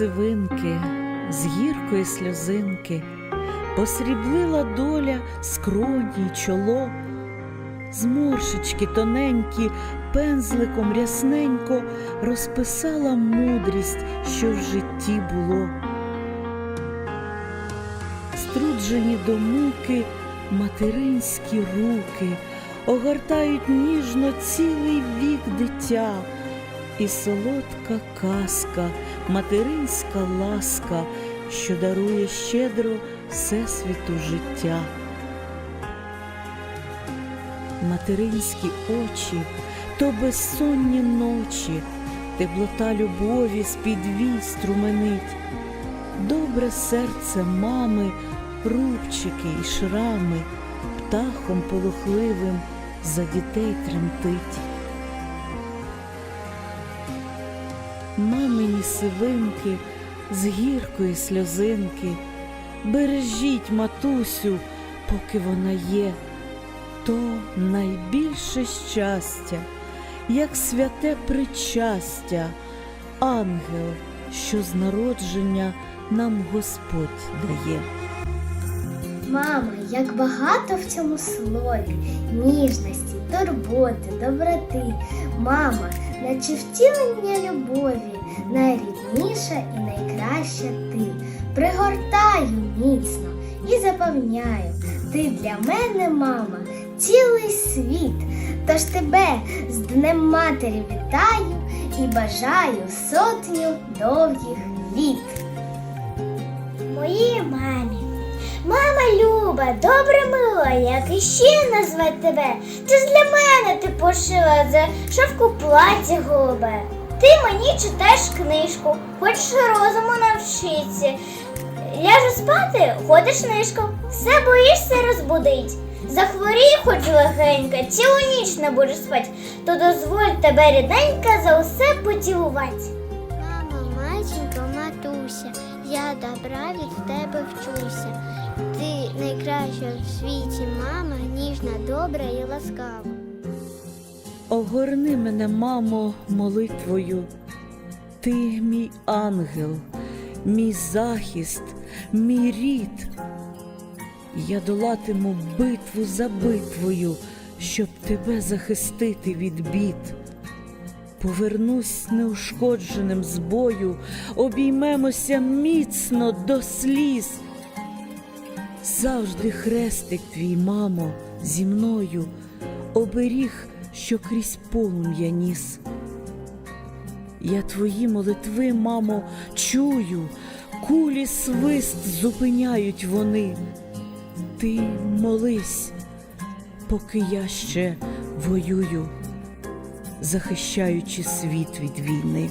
сивинки, з гіркої сльозинки, посріблила доля скроні й чоло, зморшечки тоненькі, пензликом рясненько розписала мудрість, що в житті було. Струджені до муки материнські руки огортають ніжно цілий вік дитя, і солодка казка, материнська ласка, що дарує щедро всесвіту життя. Материнські очі то безсонні ночі, теплота любові з-під вій струменить. Добре серце мами, рубчики і шрами, птахом полохливим за дітей тремтить. Мамині сивинки з гіркої сльозинки, бережіть матусю, поки вона є, то найбільше щастя, як святе причастя, ангел, що з народження нам Господь дає. Мама, як багато в цьому слові ніжності, турботи, доброти. Мама, наче втілення любові, найрідніша і найкраща ти. Пригортаю міцно і запевняю, ти для мене, мама, цілий світ. Тож тебе з Днем Матері вітаю і бажаю сотню довгих літ. Моїй мамі. Мама Люба, добре мила, як іще назвати тебе? Це ж для мене ти пошила за шовку плаття голубе. Ти мені читаєш книжку, хочеш розуму навчитися. Ляжу спати, ходиш нишком, все боїшся розбудить. Захворій хоч легенько, цілу ніч не будеш спать, то дозволь тебе рідненька за усе поцілувати. Мама, матінко, матуся, я добра від тебе вчуся. Ти найкраща в світі мама, ніжна, добра і ласкава. Огорни мене, мамо, молитвою. Ти мій ангел, мій захист, мій рід. Я долатиму битву за битвою, щоб тебе захистити від бід. Повернусь неушкодженим з бою, обіймемося міцно до сліз. Завжди хрестик твій, мамо, зі мною, оберіг, що крізь полум'я ніс. Я твої молитви, мамо, чую, кулі свист зупиняють вони. Ти молись, поки я ще воюю, захищаючи світ від війни.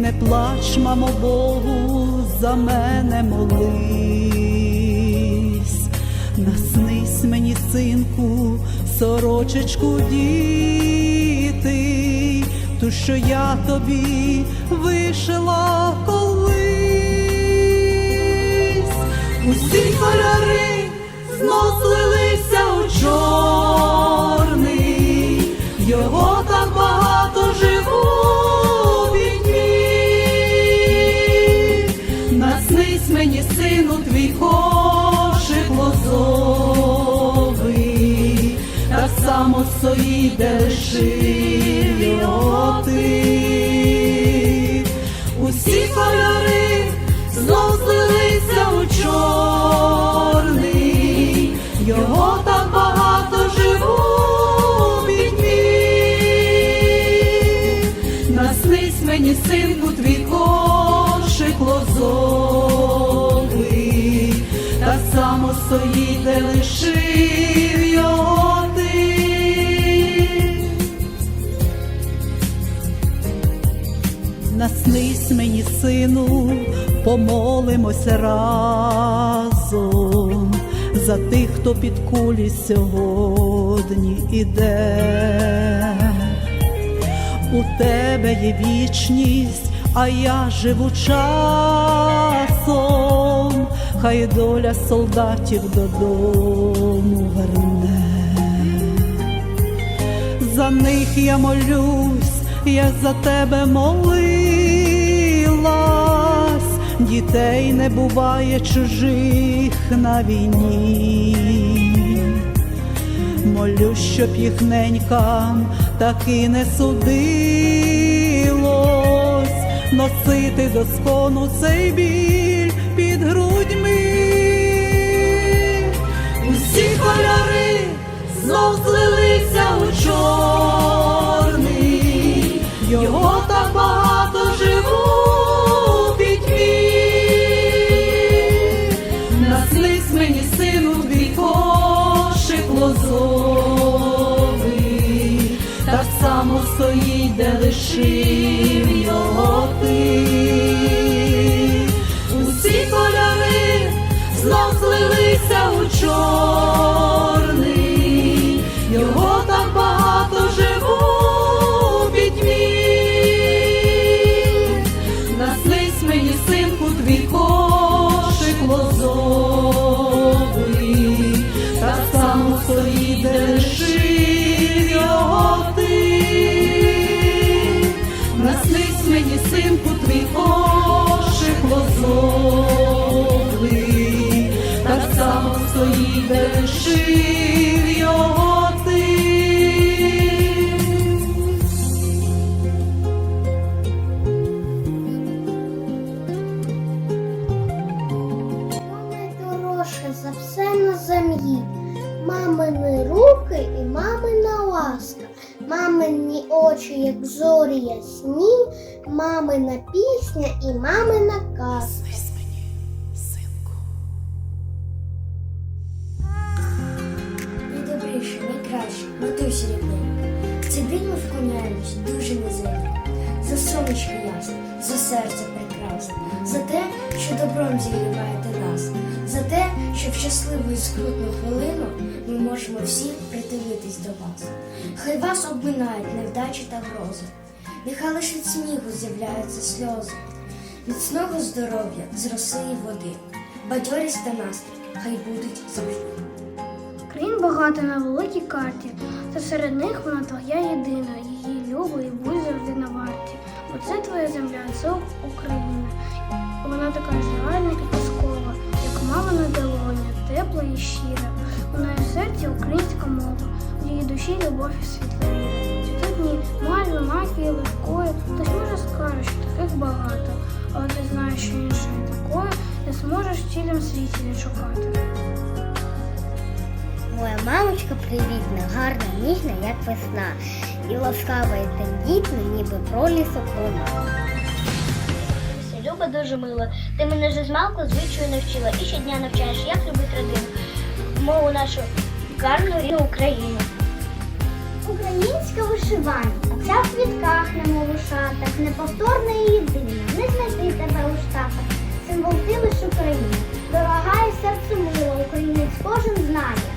не плач, мамо Богу, за мене молись, наснись мені, синку, сорочечку діти, ту, що я тобі вишила колись. Усі кольори знов злилися у само стоїть, де лишив. Усі кольори знов злилися у чорний, його так багато живу вікні. Наснись мені, синку, твій кошик лозовий, так само стоїть, де лишив наснись мені, сину, помолимося разом за тих, хто під кулі сьогодні іде. У тебе є вічність, а я живу часом, хай доля солдатів додому верне. За них я молюсь, я за тебе молилась, дітей не буває чужих на війні. Молю, щоб їх ненькам таки не судилось носити доскону цей біль під грудьми. Усі кольори знов злилися у чорний, його так багато стоїть, де лишив його мамина пісня і мамина казка. Синку. Найдобріше, найкраще, матусі рідненька. Це дивно вклоняємось дуже низенько. За сонечко ясне, за серце прекрасне, за те, що добром зігріваєте нас, за те, що в щасливу і скрутну хвилину ми можемо всі придивитись до вас. Хай вас обминають невдачі та грози, нехай лише від сміху з'являються сльози, міцного здоров'я з роси і води, бадьорість та настрій, хай будуть завжди. Країн багато на великій карті, та серед них вона твоя єдина, її люба і будь завжди на варті. Бо це твоя земля, це Україна. Вона така ж і казкова, як мамина долоня, тепла і щира. У неї в серці українська мова, в її душі любов і світла дні мальви, мафії, легкої, хтось може скаже, що таких багато, але ти знаєш, що іншої такої не зможеш в цілім світі відшукати. Моя мамочка привітна, гарна, ніжна, як весна, і ласкава і тендітна, ніби пролісок вона. Люба дуже мила. Ти мене вже змалку звичаю навчила і щодня навчаєш, як любити родину. Мову нашу гарну рідну Україну. Українська вишиванка, вся в квітках, немов у шатах, неповторна і єдина, не знайти тебе у штатах. Символ ти лиш України, дорога і серце мила, українець кожен знає.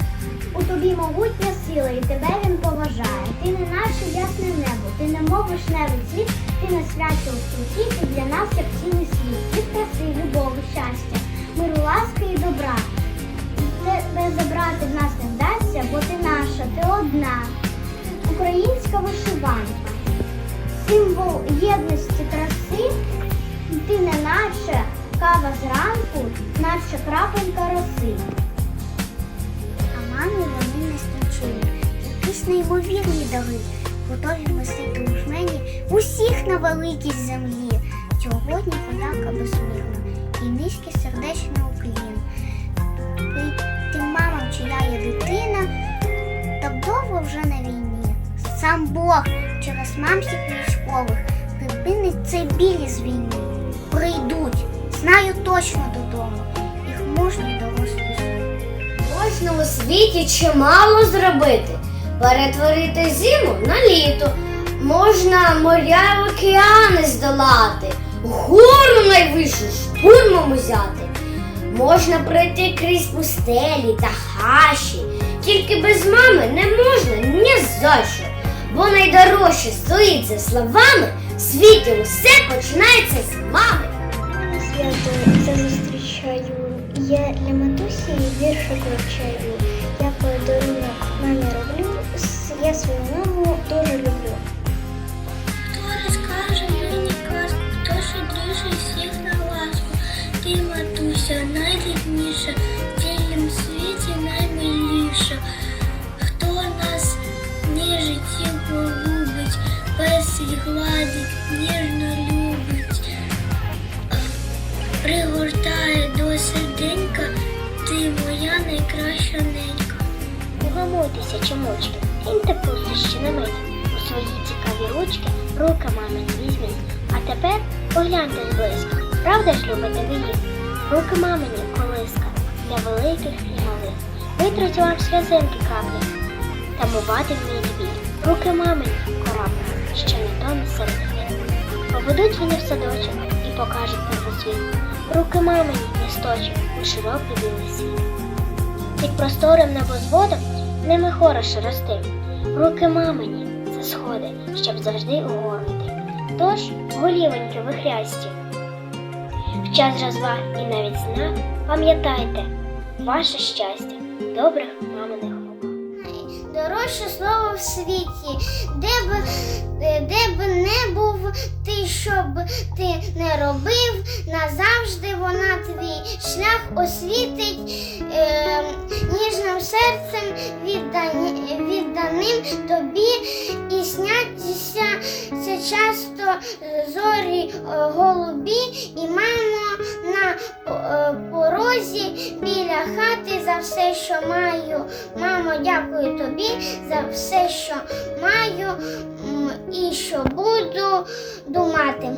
У тобі могутня сила, і тебе він поважає. Ти не наше ясне небо, ти не мов вишневий цвіт, ти не свяче у світі, ти для нас як цілий світ. Світ краси, любові, щастя, миру, ласки і добра. Тебе забрати в нас не вдасться, бо ти наша, ти одна. Українська вишиванка. Символ єдності краси, ти не наче кава зранку, наче крапелька роси. А мамі вони не скінчили. Якісь неймовірні дари, готові вмістити у жмені усіх на великій землі. Сьогодні подяка безмірна і низьке сердечний уклін. Сам Бог через мамських військових припинить цей біль з війни. Прийдуть, знаю точно додому, їх мужні дорослі. Можна у світі чимало зробити, перетворити зиму на літо. Можна моря океани здолати, гору найвищу штурмом узяти. Можна пройти крізь пустелі та хащі, тільки без мами не можна ні за що. Бо найдорожче стоїть за словами, в світі усе починається з мами. Свято це зустрічаю. Я для матусі віршик вивчаю. Я подарунок мамі роблю. Я свою маму дуже люблю. Хто розкаже мені казку, хто щедріше всіх на ласку. Ти, матуся, найрідніша, в цілім світі наймиліша. Найкраща ненька. Угамуйтеся, чомочки, киньте пусти ще на мить. У свої цікаві ручки руки мамі візьміть. А тепер погляньте зблизька, правда ж любите ви? Руки мамині колиска для великих і малих. Витруть вам сльозинки каплі, тамувати вміють біль. Руки мамині корабль, що не тоне серед Поведуть вони в садочок і покажуть на світ. Руки мамині листочок у широкий білий світ. Під просторим небозводом ними хороше рости. Руки мамині це сходи, щоб завжди угору йти. Тож голівоньки вихрясті. В час розваг і навіть знак пам'ятайте ваше щастя, добрих маминих рук. Дорожче слово в світі, де б, де, б не був ти, що б ти не робив, назавжди вона твій шлях освітить е, ніжним серцем віддані, відданим тобі і сняться часто зорі е, голубі, і мамо на е, порозі біля хати за все, що маю. Мамо, дякую тобі за все, що маю і що буду думати.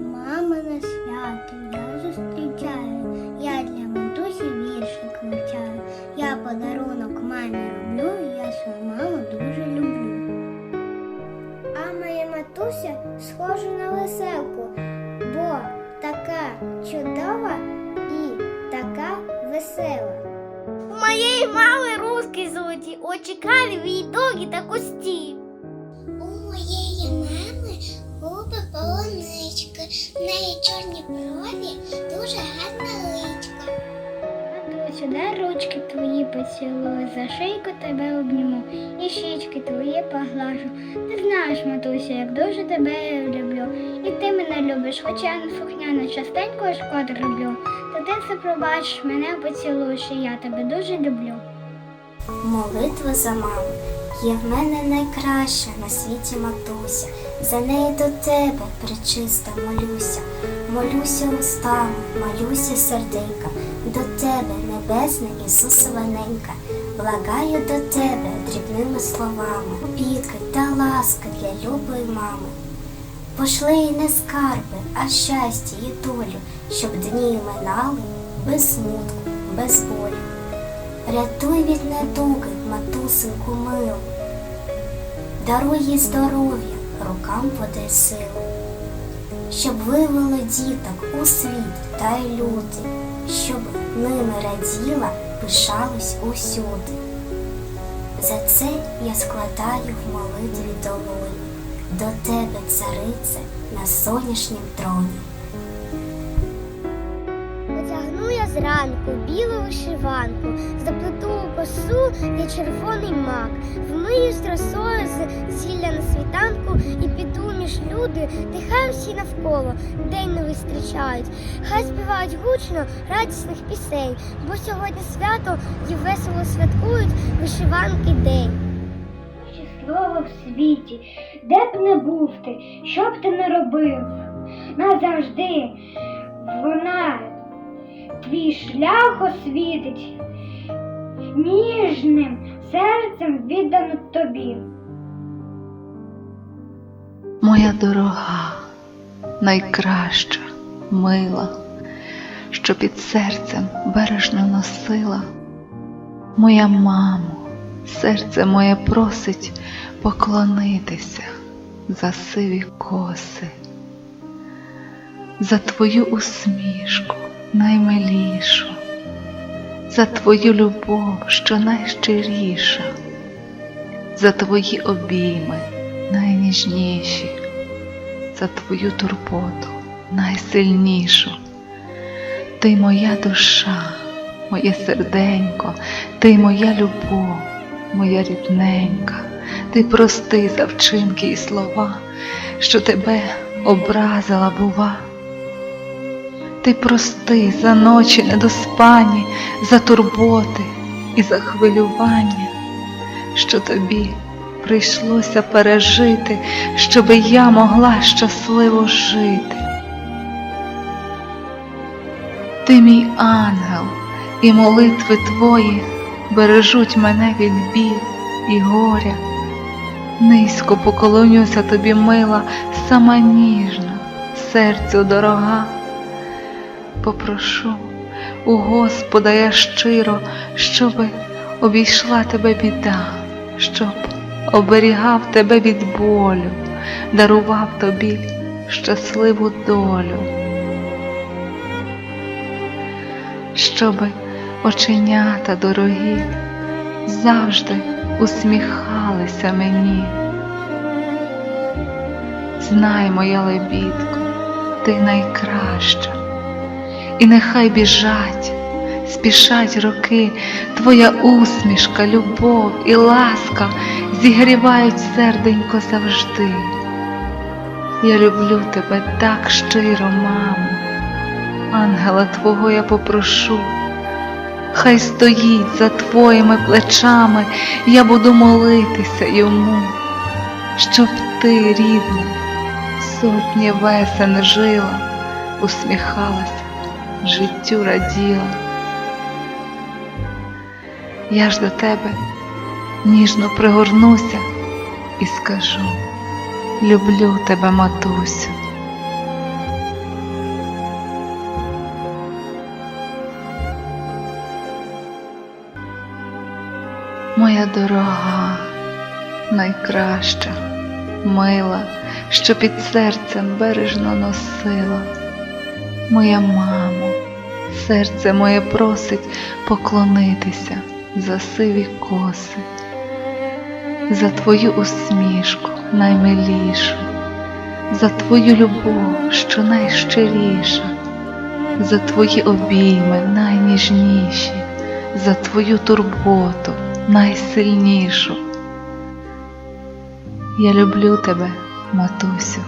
Мамине свято я зустрічаю, я для матусі віршик вивчаю. Я подарунок мамі роблю, я свою маму дуже люблю. А моя матуся схожа на веселку, бо така чудова і така весела. У моєї мами руски золоті, очі карі, довгі та кості. Поцілую, за шийку тебе обніму і щічки твої поглажу. Ти знаєш, матуся, як дуже тебе люблю. І ти мене любиш, хоча я не слухняна, частенько шкоду роблю. Та ти це пробачиш, мене поцілуєш, і я тебе дуже люблю. Молитва за маму є в мене найкраща на світі матуся. За неї до тебе, причиста, молюся. Молюся устами, молюся серденька, до тебе, небесна Ісусова ненька. Благаю до тебе дрібними словами, опіки та ласки для любої мами. Пошли й не скарби, а щастя і долю, щоб дні минали без смутку, без болю. Рятуй від недуги, матусинку милу, даруй їй здоров'я, рукам подай силу, щоб вивели діток у світ та й люди, щоб ними раділа, пишалась усюди. За це я складаю в молитві долоні до тебе, царице, на сонячнім троні. Одягну я зранку білу вишиванку, заплету косу червоний мак, вмию з росою з зілля на світанку і піду між люди, нехай всі навколо. День не зустрічають, хай співають гучно радісних пісень, бо сьогодні свято і весело святкують вишиванки день. Слово в світі, де б не був ти, що б ти не робив, назавжди вона твій шлях освітить, ніжним серцем віддано тобі. Моя дорога, найкраща, мила, що під серцем бережно носила. Моя мамо, серце моє просить поклонитися за сиві коси. за твою усмішку наймилішу, за твою любов, що найщиріша, за твої обійми найніжніші, за твою турботу найсильнішу. Ти моя душа, моє серденько, ти моя любов, моя рідненька, ти прости за вчинки і слова, що тебе образила, бува. Ти прости за ночі недоспані, за турботи і за хвилювання, що тобі прийшлося пережити, щоби я могла щасливо жити. Ти мій ангел, і молитви твої бережуть мене від бід і горя. Низько поклонюся тобі, мила, сама ніжна, серцю дорога. Попрошу у Господа я щиро, щоби обійшла тебе біда, щоб оберігав тебе від болю, дарував тобі щасливу долю. щоби оченята дорогі завжди усміхалися мені. Знай, моя лебідко, ти найкраща, і нехай біжать, спішать роки, твоя усмішка, любов і ласка зігрівають серденько завжди. Я люблю тебе так щиро, мамо. Ангела Твого я попрошу, хай стоїть за Твоїми плечами, я буду молитися йому, щоб ти, рідна, сотні весен жила, усміхалася, життю раділа. Я ж до тебе ніжно пригорнуся і скажу, люблю тебе, матусю. Моя дорога, найкраща, мила, що під серцем бережно носила. Моя мамо, серце моє просить поклонитися за сиві коси, за твою усмішку наймилішу, за твою любов, що найщиріша, за твої обійми найніжніші, за твою турботу найсильнішу. Я люблю тебе, матусю.